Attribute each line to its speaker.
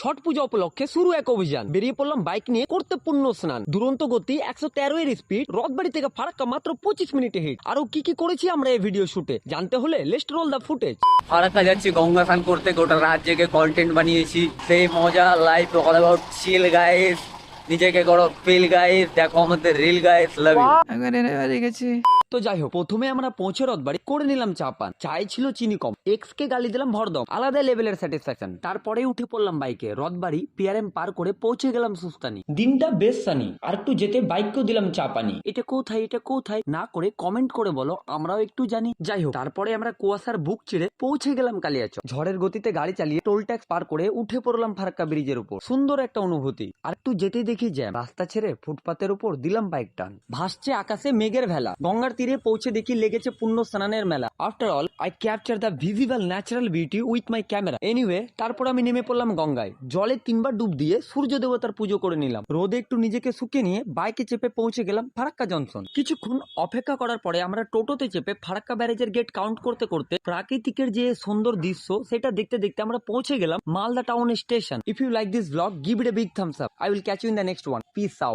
Speaker 1: ছট পূজা উপলক্ষে শুরু এক অভিযান। বেরিয়ে পড়লাম বাইক নিয়ে করতে পূর্ণ স্নান। দুরন্ত গতি একশো তেরো এর স্পিড রথবাড়ি থেকে ফারাক্কা মাত্র পঁচিশ মিনিটে হিট আরও কি কি করেছি আমরা এই ভিডিও শুটে জানতে হলে লেস্ট রোল দ্য ফুটেজ
Speaker 2: ফারাক্কা যাচ্ছি গঙ্গা স্নান করতে গোটা রাত জেগে কন্টেন্ট বানিয়েছি। সেই মজা life all about chill guys নিজেকে করো ফিল গাইস দেখো আমাদের রিল গাইস লাভ ইউ
Speaker 3: গেছি।
Speaker 1: তো যাই হোক প্রথমে আমরা পৌঁছে রথবাড়ি করে নিলাম চা পান। চাই ছিল চিনি কম। এক্স কে গালি দিলাম ভরদম। আলাদা লেভেলের স্যাটিসফ্যাকশন তারপরে উঠে পড়লাম বাইকে। রথবাড়ি পিআরএম পার করে পৌঁছে গেলাম সুস্তানি। দিনটা বেশ সানি। আর একটু যেতে বাইককেও দিলাম চা পানি। এটা কোথায় এটা কোথায়? না করে কমেন্ট করে বলো আমরাও একটু জানি। যাই হোক তারপরে আমরা কুয়াশার বুক ছিঁড়ে পৌঁছে গেলাম কালিয়াচক। ঝড়ের গতিতে গাড়ি চালিয়ে টোল ট্যাক্স পার করে উঠে পড়লাম ফারাক্কা ব্রিজের উপর। সুন্দর একটা অনুভূতি। আর একটু যেতে দেখি জ্যাম রাস্তা ছেড়ে ফুটপাতের উপর দিলাম বাইক টান। ভাসছে আকাশে মেঘের ভেলা। গঙ্গার তীরে পৌঁছে দেখি লেগেছে পুণ্য স্নানের মেলা। After all I capture the visible natural beauty with my camera anyway তারপর আমি নেমে পড়লাম গঙ্গায়। জলে তিনবার ডুব দিয়ে সূর্য দেবতার পুজো করে নিলাম। রোদে একটু নিজেকে শুকিয়ে নিয়ে বাইকে চেপে পৌঁছে গেলাম ফারাক্কা জনসন কিছুক্ষণ অপেক্ষা করার পরে আমরা টোটোতে চেপে ফারাক্কা ব্যারেজের গেট কাউন্ট করতে করতে প্রাকৃতিকের যে সুন্দর দৃশ্য, সেটা দেখতে দেখতে আমরা পৌঁছে গেলাম Malda town station if you like this blog give it a big thumbs up I will catch you in the next one peace out